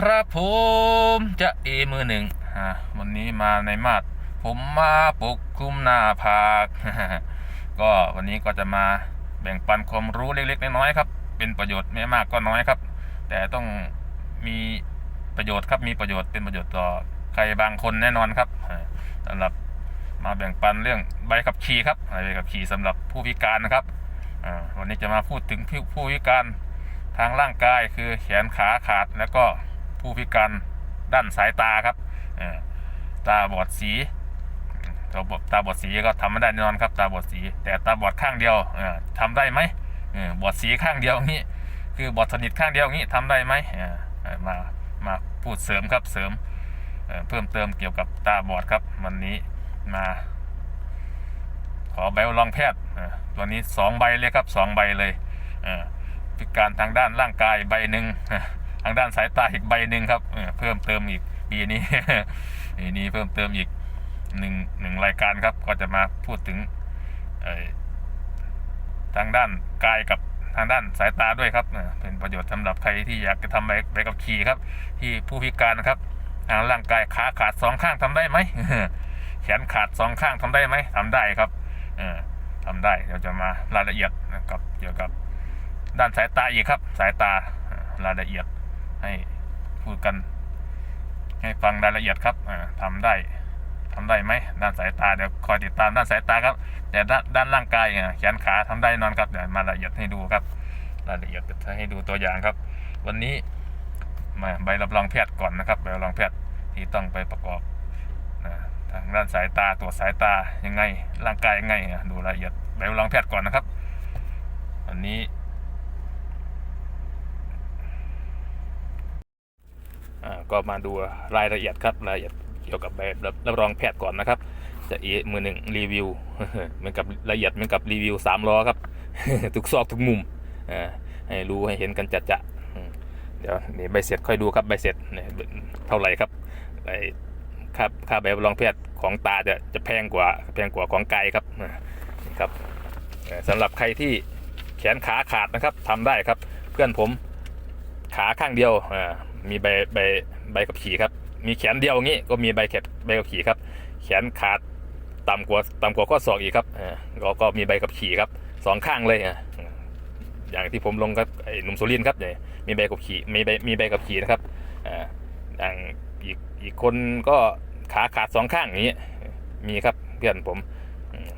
ครับผมจะเอมือหนึ่งอ่าวันนี้มาในมาดผมมาปกคลุมหน้าผากก็วันนี้ก็จะมาแบ่งปันความรู้เล็ก ๆ น้อยๆครับ เป็นประโยชน์ไม่มากก็น้อยครับ แต่ต้องมีประโยชน์ครับมีประโยชน์เป็นประโยชน์ต่อใครบางคนแน่นอนครับอ่าสำหรับมาแบ่งปันเรื่องใบขับขี่ครับใบขับขี่สำหรับผู้พิการนะครับวันนี้จะมาพูดถึงผู้พิการทางร่างกายคือแขนขาขาดแล้วก็ ผู้พิการด้านสายตาครับตาบอดสีตาบอดตาบอดสีก็ทำไม่ได้แน่นอนครับ ตาบอดสี แต่ตาบอดข้างเดียวเอ่อทำได้ไหมบอดสีข้างเดียวงนี้ คือบอดสนิทข้างเดียวงนี้ทำได้ไหมมามาพูดเสริมครับเสริมเพิ่มเติมเกี่ยวกับตาบอดครับ วันนี้มา ขอใบรองแพทย์ตัวนี้สองใบเลยครับสองใบเลยพิการทางด้านร่างกายใบหนึ่งางด้านสายตาอีกใบหนึ่งครับเออเพิ่มเติมอีกปีนี้ปีนี้เพิ่มเติมอีกหนึ่งหนึ่งรายการครับ ก็จะมาพูดถึงทางด้านกายกับทางด้านสายตาด้วยครับเออเป็นประโยชน์สำหรับใครที่อยากจะทำใบใบกับขี่ครับ ที่ผู้พิการนะครับทางร่างกายขาขาดสองข้างทำได้ไหมแขนขาดสองข้างทำได้ไหมทำได้ครับเออทำได้เดี๋ยวจะมารายละเอียดนะครับเกี่ยวกับด้านสายตาอีกครับ สายตารายละเอียด ให้พูดกัน ให้ฟังรายละเอียดครับอ่าทำได้ทำได้ไหมด้านสายตาเดี๋ยวคอยติดตามด้านสายตาครับ แต่ด้านด้านร่างกายอะแขนขาทำได้นอนครับเดี๋ยวมารายละเอียดให้ดูครับ รายละเอียดจะให้ดูตัวอย่างครับ วันนี้มาใบรับรองแพทย์ก่อนนะครับใบรับรองแพทย์ที่ต้องไปประกอบทางด้านสายตาตรวจสายตายังไงร่างกายยังไงอะดูรายละเอียดใบรับรองแพทย์ก่อนนะครับ วันนี้ อ่า ก็มาดูรายละเอียดครับรายละเอียดเกี่ยวกับใบรับรับรองแพทย์ก่อนนะครับ จะเอมือหนึ่งรีวิวเหมือนกับละเอียดเหมือนกับรีวิวสามล้อครับทุกซอกทุกมุมอ่าให้รู้ให้เห็นกันจัดจะเดี๋ยวนี่ใบเสร็จค่อยดูครับใบเสร็จเนี่ยเท่าไหร่ครับไอค่าค่าใบรับรองแพทย์ของตาจะจะแพงกว่าแพงกว่าของกายครับนะครับสำหรับใครที่แขนขาขาดนะครับทำได้ครับ เพื่อนผมขาข้างเดียวอ่ามีใบใบ ใบขับขี่ครับ มีแขนเดียวอย่างนี้ก็มีใบแขนใบขับขี่ครับ แขนขาดต่ำกว่าต่ำกว่าข้อศอกอีกครับอ่าก็ก็มีใบขับขี่ครับสองข้างเลยอะอย่างที่ผมลงครับไอ้หนุ่มสุรินครับเนี่ยมีใบขับขี่มีใบมีใบขับขี่นะครับอ่าอย่างอีกอีกคนก็ขาขาดสองข้างอย่างนี้มีครับเพื่อนผม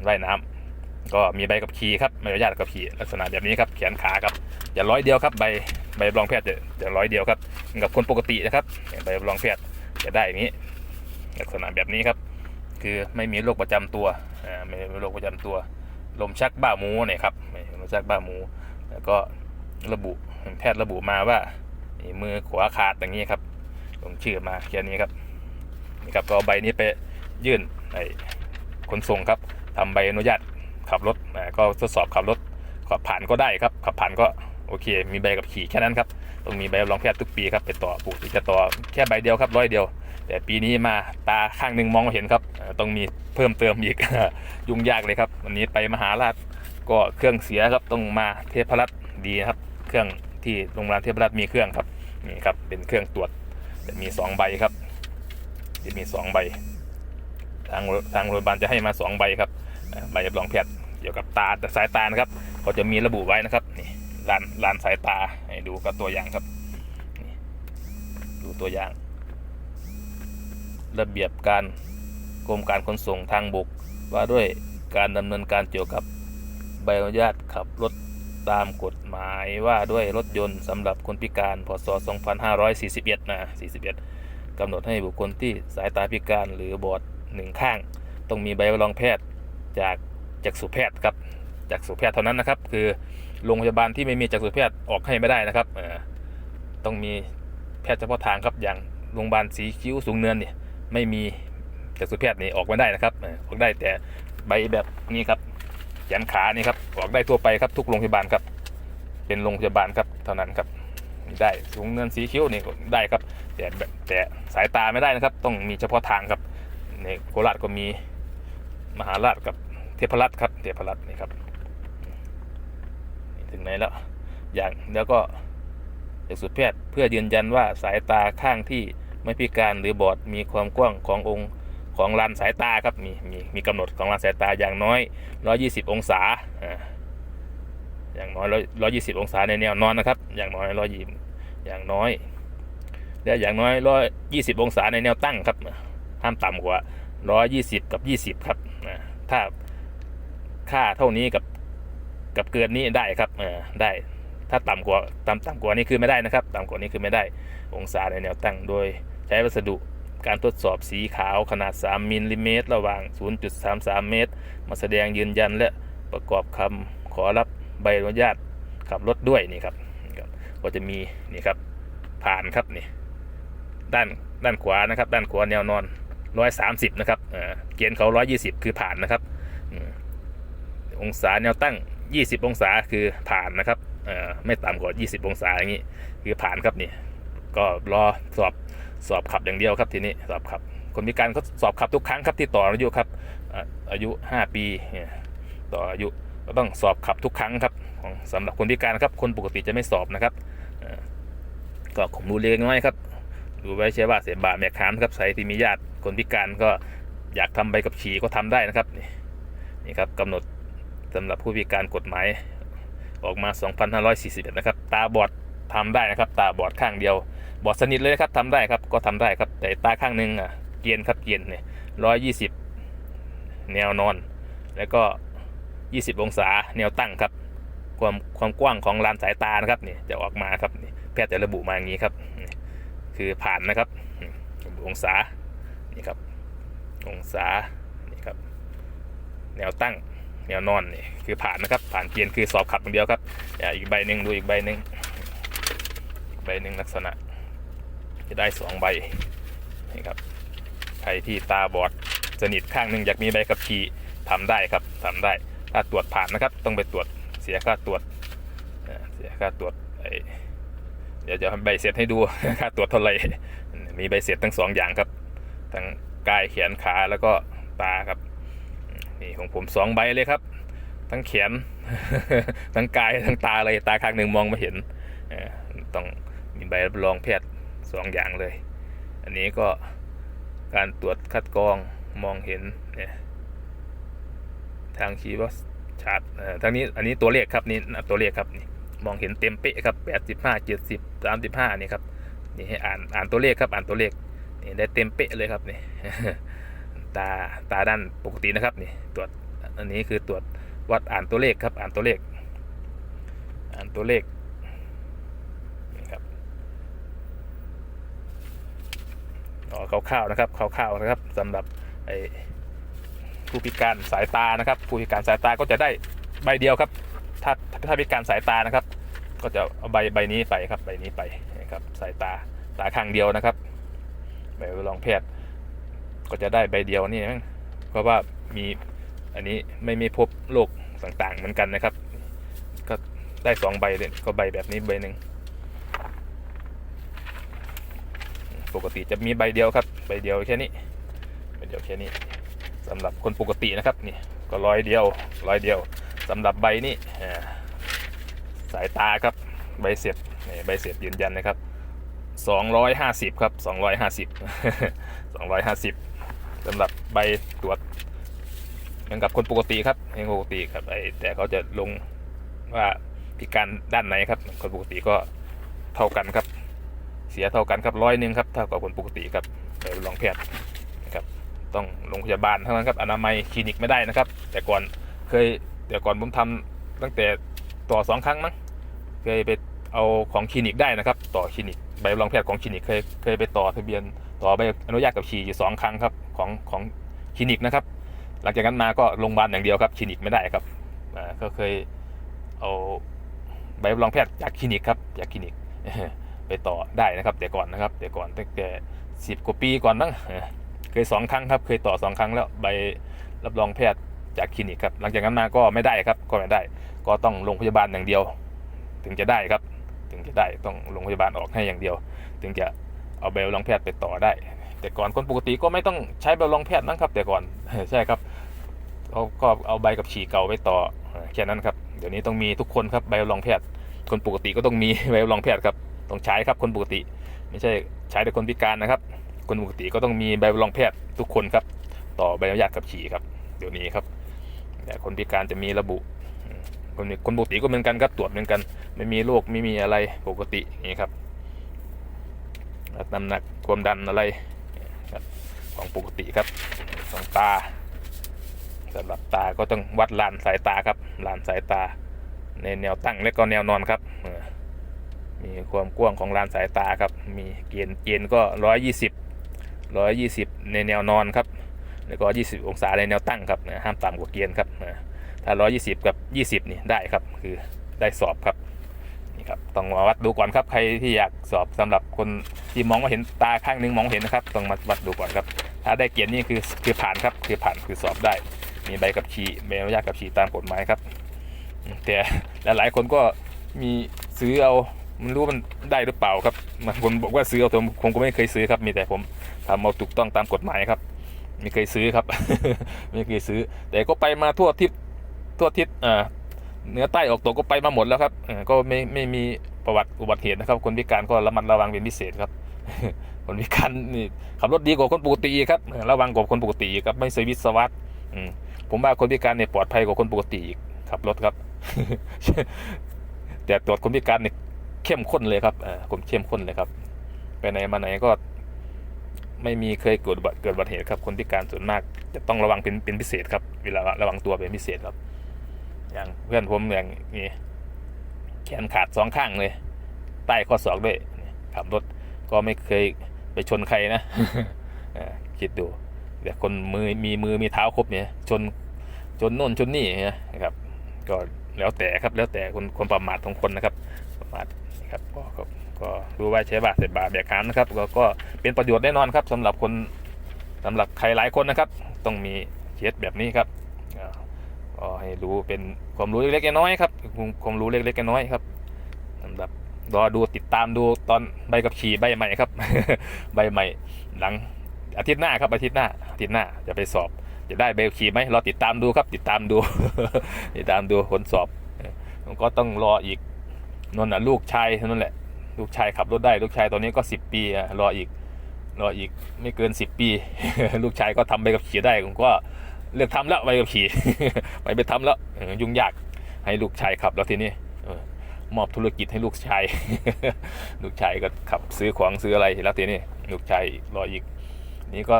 ว่ายน้ำก็มีใบขับขี่ครับใบอนุญาตขับขี่ลักษณะแบบนี้ครับแขนขาครับอย่าร้อยเดียวครับใบ ใบรับรองแพทย์จะจะร้อยเดียวครับกับคนปกตินะครับใบรับรองแพทย์จะได้อย่างนี้ ลักษณะแบบนี้ครับ คือไม่มีโรคประจำตัวอ่าไม่มีโรคประจำตัว ลมชักบ้าหมูเนี่ยครับลมชักบ้าหมู แล้วก็ระบุแพทย์ระบุมาว่ามือขวาขาดอย่างนี้ครับลงชื่อมาแค่นี้ครับนี่ครับก็ใบนี้ไปยื่นไอ้ขนส่งครับทำใบอนุญาตขับรถก็ทดสอบขับรถขับผ่านก็ได้ครับ ขับผ่านก็ โอเค มีใบกับขี่แค่นั้นครับต้องมีใบรับรองแพทย์ทุกปีครับไปต่อปกติจะต่อแค่ใบเดียวครับร้อยเดียว แต่ปีนี้มาตาข้างหนึ่งมองเห็นครับต้องมีเพิ่มเติมอีกยุ่งยากเลยครับวันนี้ไปมหาราชก็เครื่องเสียครับต้องมาเทพรัตน์ดีครับเครื่องที่โรงพยาบาลเทพรัตน์มีเครื่องครับนี่ครับเป็นเครื่องตรวจจะมีสองใบครับ จะมีสองใบ ทางทางโรงพยาบาลจะให้มาสองใบครับใบรับรองแพทย์เกี่ยวกับตาสายตานะครับเขาจะมีระบุไว้นะครับนี่ ลานลานสายตาให้ดูกับตัวอย่างครับดูตัวอย่าง ระเบียบการกรมการขนส่งทางบก ว่าด้วยการดำเนินการเกี่ยวกับใบอนุญาตขับรถตามกฎหมายว่าด้วยรถยนต์สำหรับคนพิการ พศ 2541 นะ 41กำหนดให้บุคคลที่สายตาพิการหรือบอดหนึ่งข้าง ต้องมีใบรับรองแพทย์จากจักษุแพทย์ครับจักษุแพทย์เท่านั้นนะครับ คือ โรงพยาบาลที่ไม่มีจักษุแพทย์ออกให้ไม่ได้นะครับเออต้องมีแพทย์เฉพาะทางครับอย่างโรงพยาบาลสีคิ้วสูงเนินเนี่ยไม่มีจักษุแพทย์นี่ออกไม่ได้นะครับเออออกได้แต่ใบแบบนี้ครับแขนขานี่ครับออกได้ทั่วไปครับทุกโรงพยาบาลครับ เป็นโรงพยาบาลครับเท่านั้นครับได้สูงเนินสีคิ้วนี่ได้ครับ แต่แบบแต่สายตาไม่ได้นะครับ ต้องมีเฉพาะทางครับในโคราชก็มีมหาราชกับเทพรัตน์ครับเทพรัตน์นี่ครับ ถึงไหนแล้วอย่างแล้วก็จักษุแพทย์เพื่อยืนยันว่าสายตาข้างที่ไม่พิการหรือบอดมีความกว้างขององค์ของลานสายตาครับมีมีมีกำหนดของลานสายตาอย่างน้อย 120 องศาอ่าอย่างน้อย120 องศาในแนวนอนนะครับ อย่างน้อย120อย่างน้อยและอย่างน้อย 120 องศาในแนวตั้งครับห้ามต่ำกว่า 120 กับ 20 ครับถ้าค่าเท่านี้กับ กับเกินนี้ได้ครับเออได้ถ้าต่ำกว่าต่ำต่ำกว่านี้คือไม่ได้นะครับ ต่ำกว่านี้คือไม่ได้องศาในแนวตั้งโดยใช้วัสดุการทดสอบสีขาวขนาด 3มิลลิเมตรระหว่าง 0.33 เมตร มาแสดงยืนยันและประกอบคำขอรับใบอนุญาตขับรถด้วยนี่ครับนี่ครับก็จะมีนี่ครับผ่านครับนี่ด้านด้านขวานะครับ ด้านขวาแนวนอน 130 นะครับเอ่อเกณฑ์เขา 120 คือผ่านนะครับ องศาแนวตั้ง 20 องศาคือผ่านนะครับไม่ต่ำกว่า 20 องศาอย่างนี้คือผ่านครับนี่ก็รอสอบสอบขับอย่างเดียวครับทีนี้สอบขับ คนพิการเขาสอบขับทุกครั้งครับที่ต่ออายุครับอายุ 5 ปีเนี่ยต่ออายุก็ต้องสอบขับทุกครั้งครับของสำหรับคนพิการครับคนปกติจะไม่สอบนะครับก็ผมรู้เล็กน้อยครับดูไว้ใช่ว่าเสียบาแมคคามครับใครที่มีญาติคนพิการก็อยากทำใบกับขี่ก็ทำได้นะครับนี่นี่ครับกำหนด สำหรับผู้พิการกฎหมายออกมา 2541 นะครับ ตาบอดทำได้นะครับ ตาบอดข้างเดียว บอดสนิทเลยนะครับทำได้ครับ ก็ทำได้ครับ แต่ตาข้างหนึงอะ เกียนครับ เกียนเนี่ยร้อยยี่สิบแนวนอน แล้วก็ 20 องศาแนวตั้งครับ ความความกว้างของลานสายตานะครับนี่จะออกมาครับนี่แพทย์จะระบุมาอย่างนี้ครับ คือผ่านนะครับ องศา นี่ครับ องศา นี่ครับ แนวตั้ง แนวนอนนี่คือผ่านนะครับ ผ่านเกณฑ์คือสอบขับอย่างเดียวครับอ่าอีกใบหนึ่งดูอีกใบหนึ่งอีกใบหนึ่งลักษณะ จะได้สองใบนี่ครับใครที่ตาบอดสนิทข้างหนึ่งอยากมีใบขับขี่ทำได้ครับทำได้ถ้าตรวจผ่านนะครับ ต้องไปตรวจเสียค่าตรวจเสียค่าตรวจเดี๋ยวจะให้ใบเสร็จให้ดูค่าตรวจเท่าไหร่มีใบเสร็จทั้งสองอย่างครับทั้งกายแขนขาแล้วก็ตาครับ นี่ของผมสองใบเลยครับ ทั้งแขน ทั้งกายทั้งตาเลยตาข้างหนึ่งมองไม่เห็นต้องมีใบรับรองแพทย์สองอย่างเลย อันนี้ก็การตรวจคัดกรองมองเห็นเนี่ยทางคีวชาร์ตอ่อทางนี้อันนี้ตัวเลขครับนี่ตัวเลขครับนี่มองเห็นเต็มเป๊ะครับแปดสิบห้าเจ็ดสิบสามสิบห้านี่ครับนี่ให้อ่านอ่านตัวเลขครับอ่านตัวเลขนี่ได้เต็มเป๊ะเลยครับนี่ ตาตาด้านปกตินะครับนี่ตรวจอันนี้คือตรวจวัดอ่านตัวเลขครับ อ่านตัวเลข อ่านตัวเลขนี่ครับอ๋อคร่าวๆนะครับคร่าวๆนะครับสำหรับไอผู้พิการสายตานะครับ ผู้พิการสายตาก็จะได้ใบเดียวครับ ถ้าถ้าพิการสายตานะครับ ก็จะเอาใบใบนี้ไปครับใบนี้ไปนะครับสายตาตาข้างเดียวนะครับใบรองแพทย์ ก็จะได้ใบเดียวนี่นะเพราะว่ามีอันนี้ไม่มีพบโรคต่างๆเหมือนกันนะครับ ก็ได้สองใบเลยก็ใบแบบนี้ใบหนึ่งปกติจะมีใบเดียวครับ ใบเดียวแค่นี้ใบเดียวแค่นี้สำหรับคนปกตินะครับนี่ก็ร้อยเดียวร้อยเดียวสำหรับใบนี้สายตาครับใบเสร็จนี่ใบเสร็จยืนยันนะครับ 250 ครับ 250 250 สำหรับใบตรวจเหมือนกับคนปกติครับเป็นคนปกติครับไอแต่เขาจะลงว่าพิการด้านไหนครับ คนปกติก็เท่ากันครับ เสียเท่ากันครับร้อยหนึ่งครับเท่ากับคนปกติครับไปลองแพทย์นะครับ ต้องโรงพยาบาลเท่านั้นครับอนามัยคลินิกไม่ได้นะครับ แต่ก่อนเคยแต่ก่อนผมทำตั้งแต่ต่อสองครั้งมั้งเคยไปเอาของคลินิกได้นะครับ ต่อคลินิกใบรับรองแพทย์ของคลินิกเคยเคยไปต่อทะเบียน ต่อใบอนุญาตกับขี่อยู่สองครั้งครับของของคลินิกนะครับ หลังจากนั้นมาก็โรงพยาบาลอย่างเดียวครับคลินิกไม่ได้ครับก็เคยเอาใบรับรองแพทย์จากคลินิกครับจากคลินิกไปต่อได้นะครับแต่ก่อนนะครับแต่ก่อนตั้งแต่สิบกว่าปีก่อนมั้งเคยสองครั้งครับเคยต่อสองครั้งแล้วใบรับรองแพทย์จากคลินิกครับหลังจากนั้นมาก็ไม่ได้ครับก็ไม่ได้ ก็ต้องโรงพยาบาลอย่างเดียว ถึงจะได้ครับ ถึงจะได้ต้องโรงพยาบาลออกให้อย่างเดียว ถึงจะ เอาใบรับรองแพทย์ไปต่อได้ แต่ก่อนคนปกติก็ไม่ต้องใช้ใบรับรองแพทย์นะครับ แต่ก่อนใช่ครับเขาก็เอาใบกับฉี่เก่าไปต่อแค่นั้นครับเดี๋ยวนี้ต้องมีทุกคนครับใบรับรองแพทย์ คนปกติก็ต้องมีใบรับรองแพทย์ครับต้องใช้ครับคนปกติ ไม่ใช่ใช้แต่คนพิการนะครับ คนปกติก็ต้องมีใบรับรองแพทย์ทุกคนครับ ต่อใบอนุญาตขับขี่ครับ เดี๋ยวนี้ครับ แต่คนพิการจะมีระบุคนคนปกติก็เหมือนกันครับตรวจเหมือนกัน ไม่มีโรคไม่มีอะไรปกตินี้ครับ น้ำหนักความดันอะไรของปกติครับของตาสำหรับตาก็ต้องวัดลานสายตาครับลานสายตา ในแนวตั้งและก็แนวนอนครับมีความกว้างของลานสายตาครับ มีเกณฑ์เกณฑ์ก็ร้อยยี่สิบร้อยยี่สิบในแนวนอนครับ แล้วก็ยี่สิบองศาในแนวตั้งครับห้ามต่ำกว่าเกณฑ์ครับถ้าร้อยยี่สิบกับยี่สิบนี่ได้ครับ คือได้สอบครับ นี่ครับต้องมาวัดดูก่อนครับใครที่อยากสอบสำหรับคนที่มองม่เห็นตาข้างหนึงมองเห็นนะครับต้องมาวัดดูก่อนครับ ถ้าได้เกณฑ์นี่คือคือผ่านครับคือผ่านคือสอบได้ มีใบขับขี่ใบอนุญาตขับขี่ตามกฎหมายครับแต่หลายๆคนก็มีซื้อเอามันรู้มันได้หรือเปล่าครับบางคนบอกว่าซื้อเอาแต่ผมก็ไม่เคยซื้อครับมีแต่ผมทำเอาถูกต้องตามกฎหมายครับไม่เคยซื้อครับไม่เคยซื้อ แต่ก็ไปมาทั่วทิศทั่วทิศอ่า เหนือใต้ออกตกก็ไปมาหมดแล้วครับก็ไม่ไม่มีประวัติอุบัติเหตุนะครับ คนพิการก็ระมัดระวังเป็นพิเศษครับ คนพิการนี่ขับรถดีกว่าคนปกติครับระวังกว่าคนปกติครับไม่ใส่วิศวะอืมผมว่าคนพิการเนี่ยปลอดภัยกว่าคนปกติอีกขับรถครับ แต่ตรวจคนพิการเนี่ยเข้มข้นเลยครับเออผมเข้มข้นเลยครับ ไปไหนมาไหนก็ไม่มีเคยเกิดเกิดอุบัติเหตุครับ คนพิการส่วนมากจะต้องระวังเป็นเป็นพิเศษครับ เวลาระวังตัวเป็นพิเศษครับ อย่างเพื่อนผมอย่างนี้แขนขาดสองข้างเลย ใต้ข้อศอกด้วยนี่ขับรถก็ไม่เคยไปชนใครนะเออคิดดูแต่คนมือมีมือมีเท้าครบเนี่ยชนชนโน่นชนนี่นะครับ ก็แล้วแต่ครับแล้วแต่คนคนประมาทของคนนะครับ ประมาทนะครับก็ก็ก็รู้ไว้ใช้บาทเสร็จบาทแบกหามนะครับก็ก็เป็นประโยชน์แน่นอนครับสำหรับคนสำหรับใครหลายคนนะครับ ต้องมีเคสแบบนี้ครับอ่า ก็ให้รู้เป็นความรู้เล็กๆน้อยๆครับความรู้เล็กๆน้อยๆครับสำหรับรอดูติดตามดูตอนใบกับขี่ใบใหม่ครับ ใบใหม่หลังอาทิตย์หน้าครับอาทิตย์หน้าอาทิตย์หน้าจะไปสอบ จะได้ใบขี่ไหมรอติดตามดูครับ ติดตามดู ติดตามดูผลสอบเออผมก็ต้องรออีกนนน่ะลูกชายเท่านั่นแหละ ลูกชายขับรถได้ ลูกชายตอนนี้ก็สิบปีรออีกรออีกไม่เกินสิบปี ลูกชายก็ทำใบขับขี่ได้ผมก็ เลือกทำแล้วใบขับขี่ไปไปทำแล้วยุ่งยากให้ลูกชายขับแล้วทีนี้มอบธุรกิจให้ลูกชาย ลูกชายก็ขับซื้อของซื้ออะไรแล้วทีนี้ลูกชายรออีก นี่ก็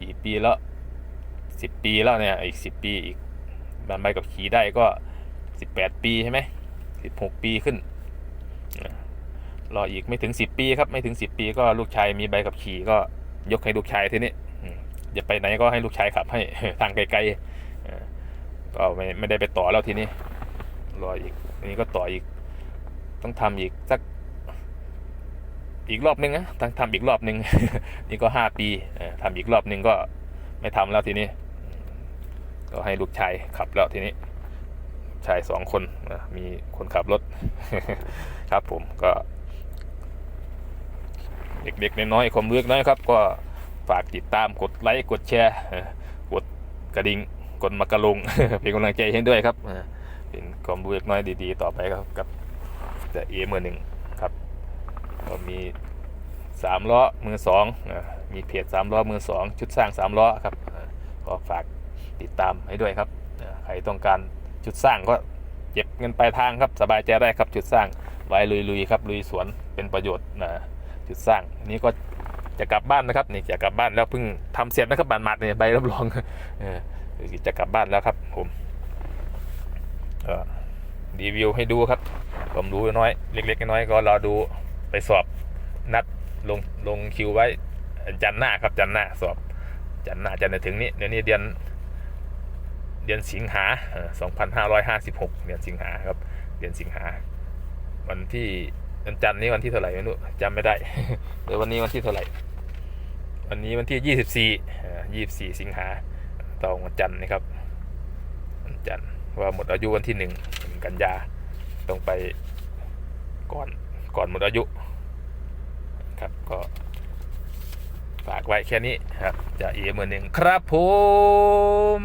กี่ปีแล้วสิบปีแล้วเนี่ยอีกสิบปีอีกบันใบกับขี่ได้ก็สิบแปดปีใช่ไหมสิบหกปีขึ้นรออีกไม่ถึงสิบปีครับไม่ถึงสิบปีก็ลูกชายมีใบขับขี่ก็ยกให้ลูกชายทีนี้ อย่าไปไหนก็ให้ลูกชายขับให้ทางไกลๆก็ไม่ไม่ได้ไปต่อแล้วทีนี้รออีกอันนี้ก็ต่ออีก ต้องทำอีกสักอีกรอบนึงนะต้องทำอีกรอบนึง นี่ก็ห้าปีเอ่อทำอีกรอบนึงก็ไม่ทำแล้วทีนี้ ก็ให้ลูกชายขับแล้วทีนี้ ชายสองคนมีคนขับรถ ครับผมก็ เด็กๆน้อยๆความเล็กน้อยครับ ก็ ฝากติดตามกดไลค์กดแชร์กดกระดิ่งกดมากระลงเป็นกำลังใจให้ด้วยครับเป็นความรู้เล็กน้อยดีๆ ต่อไปครับกับจะเอมือหนึ่งครับก็มีสามล้อมือสองมีเพจสามล้อมือสองชุดสร้างสามล้อครับก็ฝากติดตามให้ด้วยครับใครต้องการชุดสร้างก็เก็บเงินปลายทางครับสบายใจได้ครับจุดสร้างไว้ลุยๆครับลุยสวนเป็นประโยชน์นะจุดสร้างนี่ก็ จะกลับบ้านนะครับนี่จะกลับบ้านแล้วเพิ่งทำเสร็จนะครับบานมัดเนี่ยใบรับรองเออจะกลับบ้านแล้วครับผมรีวิวให้ดูครับผมรู้น้อยเล็ก ๆ น้อยก็รอดูไปสอบนัดลงลงคิวไว้จันหน้าครับจันหน้าสอบจันหน้าจันจะถึงนี้เดี๋ยวนี้เดือนเดือนสิงหาสองพันห้าร้อยห้าสิบหกเดือนสิงหาครับ เดือนสิงหา วันที่ วันจันทร์นี้วันที่เท่าไหร่ไม่รู้จำไม่ได้เดี๋ยววันนี้วันที่เท่าไหร่ วันนี้วันที่ยี่สิบสี่ยี่สิบสี่สิงหาตรงวันจันทร์นะครับวันจันทร์ว่าหมดอายุวันที่หนึ่งกันยาต้องไปก่อนก่อนหมดอายุครับก็ฝากไว้แค่นี้ครับจะเอมือหนึ่งครับผม